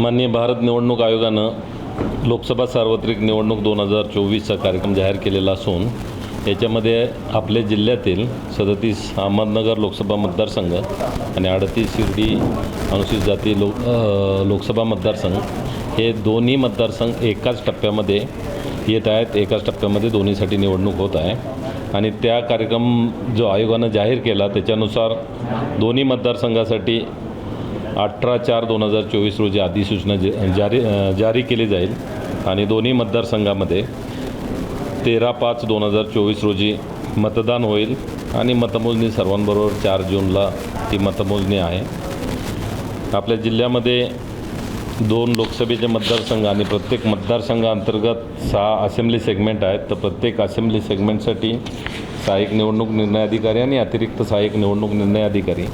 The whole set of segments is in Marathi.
माननीय भारत निवडणूक आयोगानं लोकसभा सार्वत्रिक निवडणूक दोन हजार चोवीसचा कार्यक्रम जाहीर केलेला असून याच्यामध्ये आपल्या जिल्ह्यातील सदतीस अहमदनगर लोकसभा मतदारसंघ आणि अडतीस शिर्डी अनुसूचित जाती लोक लोकसभा मतदारसंघ हे दोन्ही मतदारसंघ एकाच टप्प्यामध्ये येत आहेत एकाच टप्प्यामध्ये दोन्हीसाठी निवडणूक होत आहे. आणि त्या कार्यक्रम जो आयोगानं जाहीर केला त्याच्यानुसार दोन्ही मतदारसंघासाठी अठरा चार दोन हजार चोवीस रोजी अधिसूचना ज जारी जारी केली जाईल. आणि दोन्ही मतदारसंघामध्ये तेरा पाच दोन हजार चोवीस रोजी मतदान होईल. आणि मतमोजणी सर्वांबरोबर चार जूनला ती मतमोजणी आहे. आपल्या जिल्ह्यामध्ये दोन लोकसभेचे मतदारसंघ आणि प्रत्येक मतदारसंघाअंतर्गत सहा असेंब्ली सेगमेंट आहेत. तर प्रत्येक असेंब्ली सेगमेंटसाठी सहाय्यक निवडणूक निर्णय अधिकारी आणि अतिरिक्त सहाय्यक निवडणूक निर्णय अधिकारी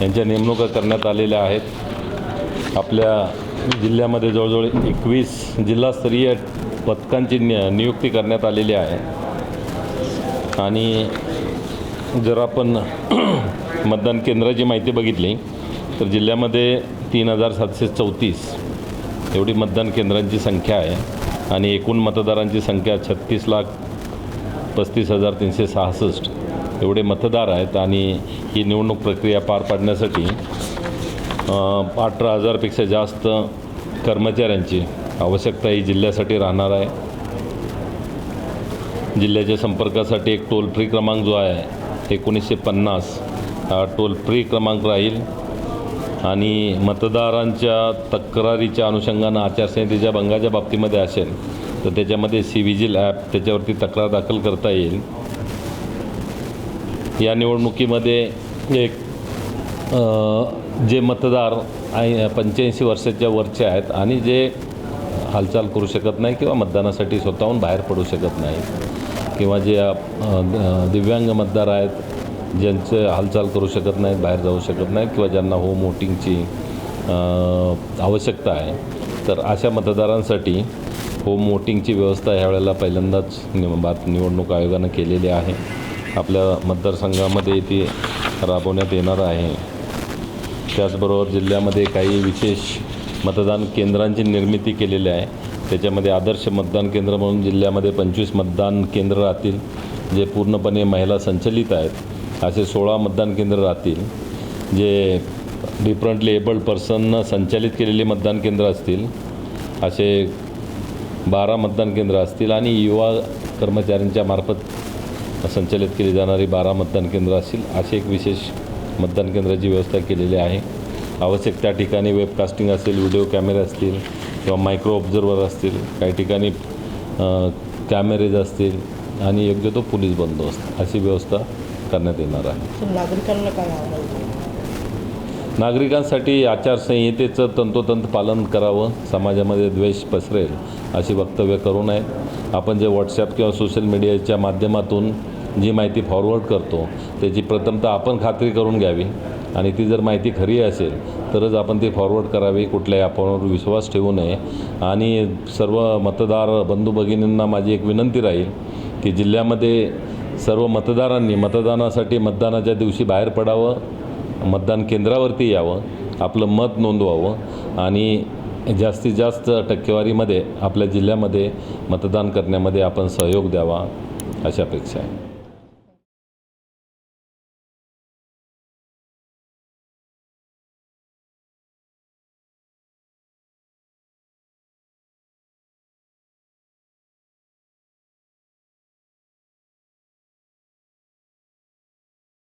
यांच्या नेमणुका करण्यात आलेल्या आहेत. आपल्या जिल्ह्यामध्ये जवळजवळ एकवीस जिल्हास्तरीय पथकांची नि नियुक्ती करण्यात आलेली आहे. आणि जर आपण मतदान केंद्राची माहिती बघितली तर जिल्ह्यामध्ये तीन हजार सातशे चौतीस एवढी मतदान केंद्रांची संख्या आहे आणि एकूण मतदारांची संख्या छत्तीस लाख पस्तीस हजार तीनशे सहासष्ट. एवढे मतदार आहेत आणि ही निवडणूक प्रक्रिया पार पाडण्यासाठी अठरा हजारपेक्षा जास्त कर्मचाऱ्यांची आवश्यकता ही जिल्ह्यासाठी राहणार आहे. जिल्ह्याच्या संपर्कासाठी एक टोल फ्री क्रमांक जो आहे एकोणीसशे पन्नास हा टोल फ्री क्रमांक राहील. आणि मतदारांच्या तक्रारीच्या अनुषंगानं आचारसंहितेच्या भंगाच्या बाबतीमध्ये असेल तर त्याच्यामध्ये सी विजिल ॲप त्याच्यावरती तक्रार दाखल करता येईल. या निवडणुकीमध्ये एक जे मतदार पंच्याऐंशी वर्षाच्या वरचे आहेत आणि जे हालचाल करू शकत नाही किंवा मतदानासाठी स्वतःहून बाहेर पडू शकत नाही किंवा जे दिव्यांग मतदार आहेत ज्यांचे हालचाल करू शकत नाहीत बाहेर जाऊ शकत नाहीत किंवा ज्यांना होम वोटिंगची आवश्यकता आहे तर अशा मतदारांसाठी होम वोटिंगची व्यवस्था ह्यावेळेला पहिल्यांदाच निम बात निवडणूक आयोगानं केलेली आहे. आपल्या मतदारसंघामध्ये ती राबवण्यात येणार आहे. त्याचबरोबर जिल्ह्यामध्ये काही विशेष मतदान केंद्रांची निर्मिती केलेली आहे. त्याच्यामध्ये आदर्श मतदान केंद्र म्हणून जिल्ह्यामध्ये पंचवीस मतदान केंद्र राहतील जे पूर्णपणे महिला संचलित आहेत. असे सोळा मतदान केंद्र राहतील जे डिफरंटली एबल्ड पर्सननं संचालित केलेली मतदान केंद्र असतील. असे बारा मतदान केंद्र असतील आणि युवा कर्मचाऱ्यांच्या मार्फत संचालित केली जाणारी बारा मतदान केंद्र असतील असे एक विशेष मतदान केंद्राची व्यवस्था केलेली आहे. आवश्यक त्या ठिकाणी वेबकास्टिंग असेल व्हिडिओ कॅमेरे असतील किंवा मायक्रो ऑब्झर्वर असतील काही ठिकाणी कॅमेरेज असतील आणि योग्य तो पोलीस बंदोबस्त अशी व्यवस्था करण्यात येणार आहे. नागरिकांना काय नागरिकांसाठी आचारसंहितेचं तंतोतंत पालन करावं समाजामध्ये द्वेष पसरेल अशी वक्तव्य करू नयेत आपण जे व्हॉट्सॲप किंवा सोशल मीडियाच्या माध्यमातून जी माहिती फॉरवर्ड करतो त्याची प्रथमतः आपण खात्री करून घ्यावी. आणि ती जर माहिती खरी असेल तरच आपण ती फॉरवर्ड करावी कुठल्याही अफवावर विश्वास ठेवू नये. आणि सर्व मतदार बंधू भगिनींना माझी एक विनंती राहील की जिल्ह्यामध्ये सर्व मतदारांनी मतदानासाठी मतदानाच्या दिवशी बाहेर पडावं. मतदान केंद्रावरती यावं आपलं मत नोंदवावं आणि जास्तीत जास्त टक्केवारीमध्ये आपल्या जिल्ह्यामध्ये मतदान करण्यामध्ये आपण सहयोग द्यावा अशा अपेक्षा आहे.